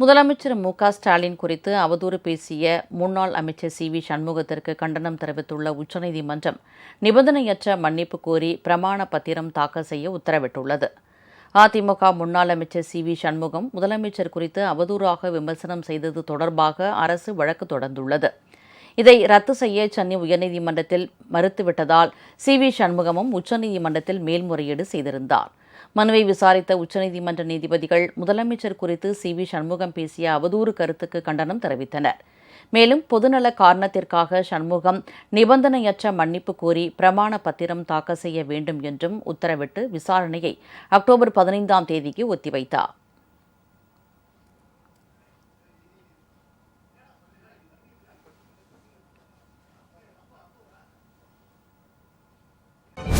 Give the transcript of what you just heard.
முதலமைச்சர் மு க ஸ்டாலின் குறித்து அவதூறு பேசிய முன்னாள் அமைச்சர் சி வி சண்முகத்திற்கு கண்டனம் தெரிவித்துள்ள உச்சநீதிமன்றம் நிபந்தனையற்ற மன்னிப்பு கோரி பிரமாண பத்திரம் தாக்கல் செய்ய உத்தரவிட்டுள்ளது. அதிமுக முன்னாள் அமைச்சர் சி வி சண்முகம் முதலமைச்சர் குறித்து அவதூறாக விமர்சனம் செய்தது தொடர்பாக அரசு வழக்கு தொடர்ந்துள்ளது. இதை ரத்து செய்ய சென்னை உயர்நீதிமன்றத்தில் மறுத்துவிட்டதால் சி வி சண்முகமும் உச்சநீதிமன்றத்தில் மேல்முறையீடு செய்திருந்தார். மனுவை விசாரித்த உச்சநீதிமன்ற நீதிபதிகள் முதலமைச்சர் குறித்து சி வி சண்முகம் பேசிய அவதூறு கருத்துக்கு கண்டனம் தெரிவித்தனர். மேலும் பொதுநல காரணத்திற்காக சண்முகம் நிபந்தனையற்ற மன்னிப்பு கோரி பிரமாண பத்திரம் தாக்கல் செய்ய வேண்டும் என்றும் உத்தரவிட்டு விசாரணையை அக்டோபர் பதினைந்தாம் தேதிக்கு ஒத்திவைத்தார்.